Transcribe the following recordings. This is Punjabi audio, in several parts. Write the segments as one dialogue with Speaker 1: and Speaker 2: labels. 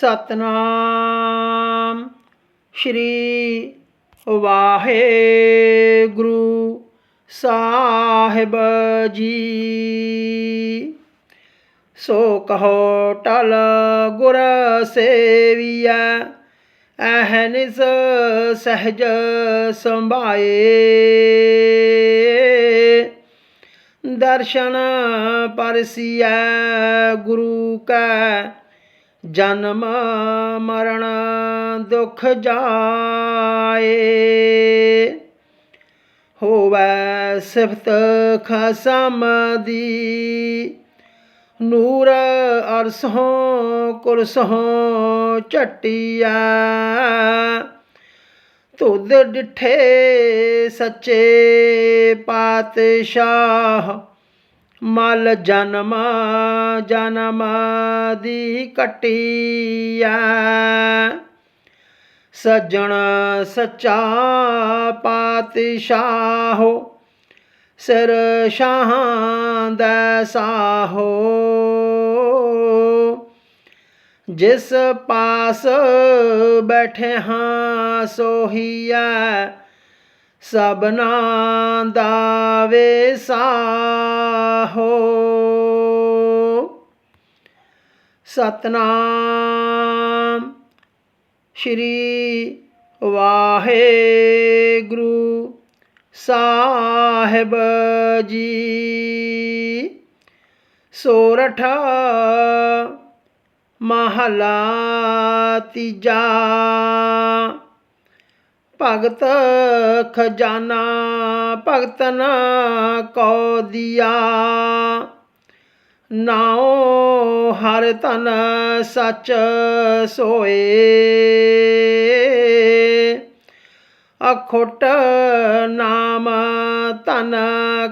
Speaker 1: ਸਤਨਾਮ ਸ਼੍ਰੀ ਵਾਹਿਗੁਰੂ ਸਾਹਿਬ ਜੀ। ਸੋ ਕਹੋ ਟਲ ਗੁਰ ਸੇਵੀਐ ਅਹਨਿਸ ਸਹਜ ਸੰਭਾਏ। ਦਰਸ਼ਨ ਪਰਸੀਐ ਗੁਰੂ ਕੈ ਜਨਮ ਮਰਨ ਦੁਖ ਜਾਏ। ਹੋਵੈ ਸਿਫਤ ਖਸਮ ਦੀ। ਨੂਰ ਅਰਸੋਂ ਕੁਰਸੋਂ ਝਟਿਆ ਤੁਧ ਡਿਠੇ ਸੱਚੇ ਪਾਤਸ਼ਾਹ ਮਲ ਜਨਮ ਜਨਮ ਦੀ ਕਟਿਆ ਸੱਜਣ ਸੱਚਾ ਪਾਤਸ਼ਾਹੋ, ਸਿਰ ਸ਼ਾਹਾਂ ਦਾ ਸਾਹੋ। ਜਿਸ ਪਾਸ ਬੈਠੇ ਹਾਂ ਸੋਹੀਐ ਸਬਨਾ ਦਾ ਵੇਸਾਹੋ। ਸਤਨਾਮ ਸ਼੍ਰੀ ਵਾਹਿਗੁਰੂ ਸਾਹਿਬ ਜੀ। ਸੋਰਠ ਮਹਲਾ ਤੀਜਾ। ਭਗਤ ਖਜ਼ਾਨਾ ਭਗਤਨ ਕੋ ਦਿਆ। ਨਾਉ ਹਰ ਤਨ ਸੱਚ ਸੋਏ। ਅਖੁੱਟ ਨਾਮ ਤਨ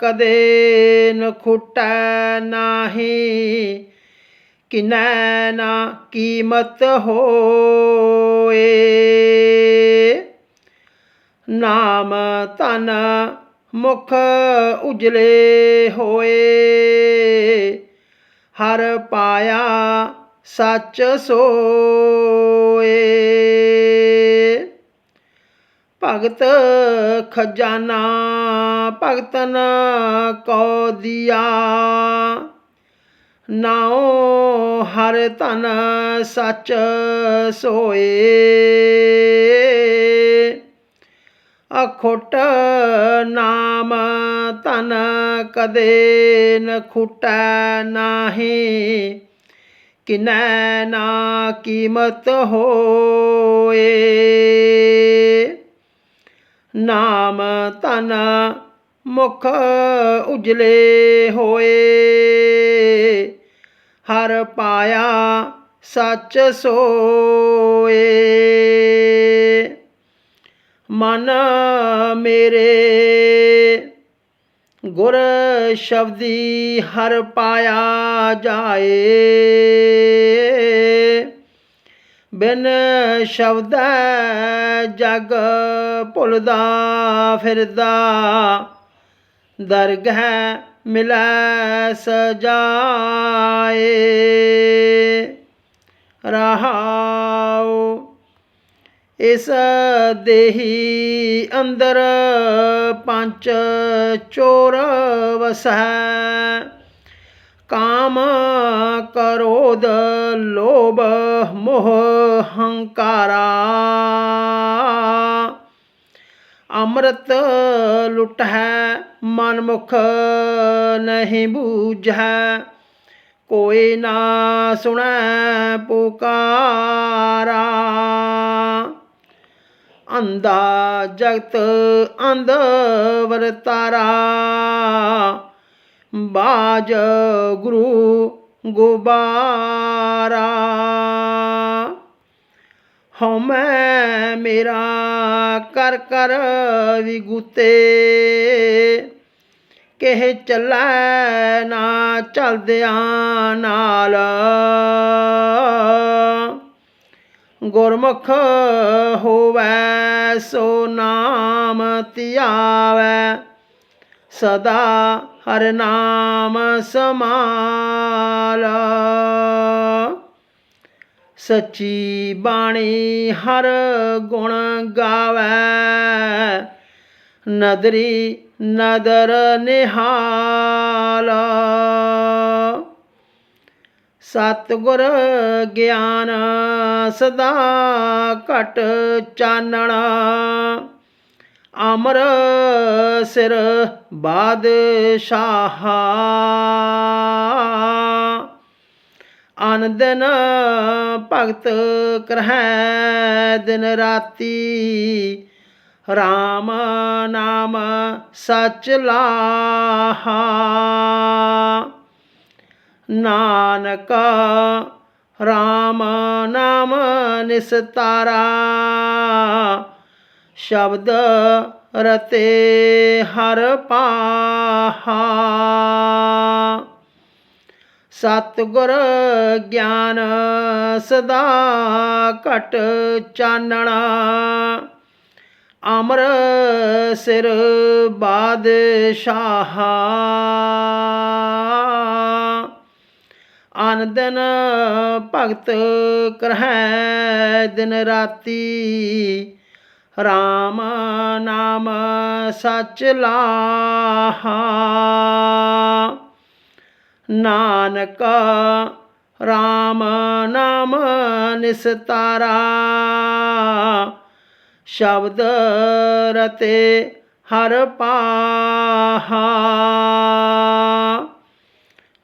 Speaker 1: ਕਦੇ ਨ ਖੁਟੈ ਨਾਹੀ। ਕਿਨੈ ਨਾ ਕੀਮਤ ਹੋਏ। ਨਾਮ ਤਨ ਮੁਖ ਉਜਲੇ ਹੋਏ। ਹਰ ਪਾਇਆ ਸੱਚ ਸੋਏ। ਭਗਤ ਖਜ਼ਾਨਾ ਭਗਤਨ ਕੋ ਦਿਆ। ਨਾਉ ਹਰ ਤਨ ਸੱਚ ਸੋਏ। ਅਖੁੱਟ ਨਾਮ ਤਨ ਕਦੇ ਨ ਖੁਟੈ ਨਾਹੀ ਕਿਨੈ ਨਾ ਕੀਮਤ ਹੋਏ ਨਾਮ ਤਨ ਮੁਖ ਉਜਲੇ ਹੋਏ ਹਰ ਪਾਇਆ ਸੱਚ ਸੋਏ ਮਨ ਮੇਰੇ। ਗੁਰ ਸ਼ਬਦੀ ਹਰ ਪਾਇਆ ਜਾਏ। ਬਿਨ ਸ਼ਬਦ ਜਗ ਭੁਲਦਾ ਫਿਰਦਾ। ਦਰਗਹ ਮਿਲੈ ਸਜਾਏ। ਰਹਾਉ ਇਸ ਦੇਹੀ ਅੰਦਰ ਪੰਜ ਚੋਰ ਵਸੈ। ਕਾਮ ਕਰੋਧ ਲੋਭ ਮੋਹ ਹੰਕਾਰਾ। ਅੰਮ੍ਰਿਤ ਲੁੱਟ ਹੈ ਮਨ ਮੁਖ ਨਹੀਂ ਬੂਝੈ ਕੋਈ ਨਾ ਸੁਣੈ ਪੁਕਾਰਾ। ਅੰਦਾ ਜਗਤ ਅੰਧ ਵਰਤਾਰਾ ਬਾਜ ਗੁਰੂ ਗੁਬਾਰਾ। ਹਉਮੈ ਮੇਰਾ ਕਰ ਕਰ ਵਿਗੁਤੇ। ਕਿਹ ਚੱਲੈ ਨਾ ਚਲਦਿਆਂ ਨਾਲ। ਗੁਰਮੁਖ ਹੋਵੇ ਸੋ ਨਾਮ ਧਿਆਵੈ, ਸਦਾ ਹਰ ਨਾਮ ਸਮਾਲਾ ਸੱਚੀ ਬਾਣੀ ਹਰ ਗੁਣ ਗਾਵੇ, ਨਦਰੀ ਨਦਰ ਨਿਹਾਲ। ਸਤਿਗੁਰ ਗਿਆਨ ਸਦਾ ਘਟ ਚਾਨਣਾ। ਅਮਰ ਸਿਰ ਬਾਦਸ਼ਾਹ। ਅਨ ਭਗਤ ਕਰਹਿ ਦਿਨ ਰਾਤੀ। ਰਾਮ ਨਾਮ ਸਚ ਲਾਹਾ। ਨਾਨਕ RAM ਨਾਮ ਨਿਸਤਾਰਾ। ਸ਼ਬਦ ਰਤੇ ਹਰ ਪਾਹਾ। ਸਤਿਗੁਰ ਗਿਆਨ ਸਦਾ ਘਟ ਚਾਨਣਾ। ਅਮਰ ਸਿਰ ਬਾਦਸ਼ਾਹ। ਅਨ ਭਗਤ ਕਰਹਿ ਦਿਨ ਰਾਤੀ। RAM ਨਾਮ ਸਚ ਲਾਹਾ। ਨਾਨਕ RAM ਨਾਮ ਨਿਸਤਾਰਾ ਸ਼ਬਦ ਰਤੇ ਹਰ ਪਾਹਾ।